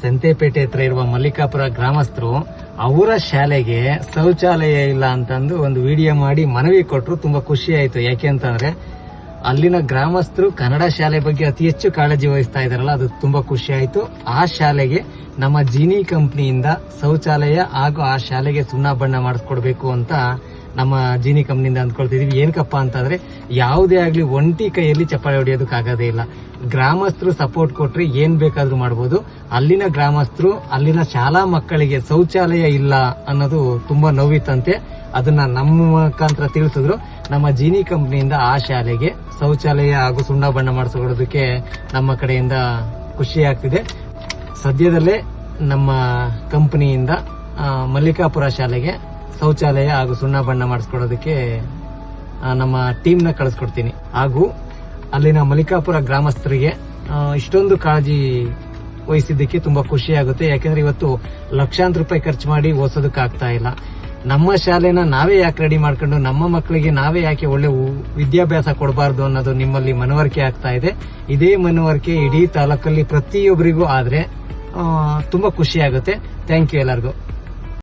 ಸಂತೆಪೇಟೆ ಹತ್ರ ಇರುವ ಮಲ್ಲಿಕಾಪುರ ಗ್ರಾಮಸ್ಥರು ಅವರ ಶಾಲೆಗೆ ಶೌಚಾಲಯ ಇಲ್ಲ ಅಂತಂದು ಒಂದು ವಿಡಿಯೋ ಮಾಡಿ ಮನವಿ ಕೊಟ್ಟರು ತುಂಬಾ ಖುಷಿ ಆಯಿತು. ಯಾಕೆ ಅಂತಂದ್ರೆ ಅಲ್ಲಿನ ಗ್ರಾಮಸ್ಥರು ಕನ್ನಡ ಶಾಲೆ ಬಗ್ಗೆ ಅತಿ ಹೆಚ್ಚು ಕಾಳಜಿ ವಹಿಸ್ತಾ ಇದಾರಲ್ಲ ಅದು ತುಂಬಾ ಖುಷಿ ಆಯಿತು. ಆ ಶಾಲೆಗೆ ನಮ್ಮ ಜೀನಿ ಕಂಪ್ನಿಯಿಂದ ಶೌಚಾಲಯ ಹಾಗೂ ಆ ಶಾಲೆಗೆ ಸುಣ್ಣ ಬಣ್ಣ ಮಾಡಿಸ್ಕೊಡ್ಬೇಕು ಅಂತ ನಮ್ಮ ಜೀನಿ ಕಂಪ್ನಿಯಿಂದ ಅಂದ್ಕೊಳ್ತಿದೀವಿ. ಏನಕ್ಕಪ್ಪ ಅಂತಂದ್ರೆ ಯಾವುದೇ ಆಗ್ಲಿ ಒಂಟಿ ಕೈಯಲ್ಲಿ ಚಪ್ಪಾಳೆ ಹೊಡೆಯೋದಕ್ಕಾಗೋದೇ ಇಲ್ಲ. ಗ್ರಾಮಸ್ಥರು ಸಪೋರ್ಟ್ ಕೊಟ್ರೆ ಏನ್ ಬೇಕಾದ್ರೂ ಮಾಡ್ಬೋದು. ಅಲ್ಲಿನ ಗ್ರಾಮಸ್ಥರು, ಅಲ್ಲಿನ ಶಾಲಾ ಮಕ್ಕಳಿಗೆ ಶೌಚಾಲಯ ಇಲ್ಲ ಅನ್ನೋದು ತುಂಬಾ ನೋವಿತ್ತಂತೆ. ಅದನ್ನ ನಮ್ಮ ಮುಖಾಂತರ ತಿಳಿಸಿದ್ರು. ನಮ್ಮ ಜೀನಿ ಕಂಪ್ನಿಯಿಂದ ಆ ಶಾಲೆಗೆ ಶೌಚಾಲಯ ಹಾಗೂ ಸುಣ್ಣ ಬಣ್ಣ ಮಾಡಿಸ್ಕೊಡೋದಕ್ಕೆ ನಮ್ಮ ಕಡೆಯಿಂದ ಖುಷಿ ಆಗ್ತಿದೆ. ಸದ್ಯದಲ್ಲೇ ನಮ್ಮ ಕಂಪನಿಯಿಂದ ಮಲ್ಲಿಕಾಪುರ ಶಾಲೆಗೆ ಶೌಚಾಲಯ ಹಾಗೂ ಸುಣ್ಣ ಬಣ್ಣ ಮಾಡಿಸ್ಕೊಡೋದಕ್ಕೆ ನಮ್ಮ ಟೀಮ್ನ ಕಳಿಸ್ಕೊಡ್ತೀನಿ. ಹಾಗೂ ಅಲ್ಲಿನ ಮಲ್ಲಿಕಾಪುರ ಗ್ರಾಮಸ್ಥರಿಗೆ ಇಷ್ಟೊಂದು ಕಾಳಜಿ ವಹಿಸಿದ್ದಕ್ಕೆ ತುಂಬಾ ಖುಷಿ ಆಗುತ್ತೆ. ಯಾಕಂದ್ರೆ ಇವತ್ತು ಲಕ್ಷಾಂತರ ರೂಪಾಯಿ ಖರ್ಚು ಮಾಡಿ ಓದಿಸೋದಕ್ಕೆ ಆಗ್ತಾ ಇಲ್ಲ. ನಮ್ಮ ಶಾಲೆನ ನಾವೇ ಯಾಕೆ ರೆಡಿ ಮಾಡ್ಕೊಂಡು, ನಮ್ಮ ಮಕ್ಕಳಿಗೆ ನಾವೇ ಯಾಕೆ ಒಳ್ಳೆ ವಿದ್ಯಾಭ್ಯಾಸ ಕೊಡಬಾರ್ದು ಅನ್ನೋದು ನಿಮ್ಮಲ್ಲಿ ಮನವರಿಕೆ ಆಗ್ತಾ ಇದೆ. ಇದೇ ಮನವರಿಕೆ ಇಡೀ ತಾಲೂಕಲ್ಲಿ ಪ್ರತಿಯೊಬ್ಬರಿಗೂ ಆದ್ರೆ ತುಂಬಾ ಖುಷಿ ಆಗುತ್ತೆ. ಥ್ಯಾಂಕ್ ಯು ಎಲ್ಲರಿಗೂ.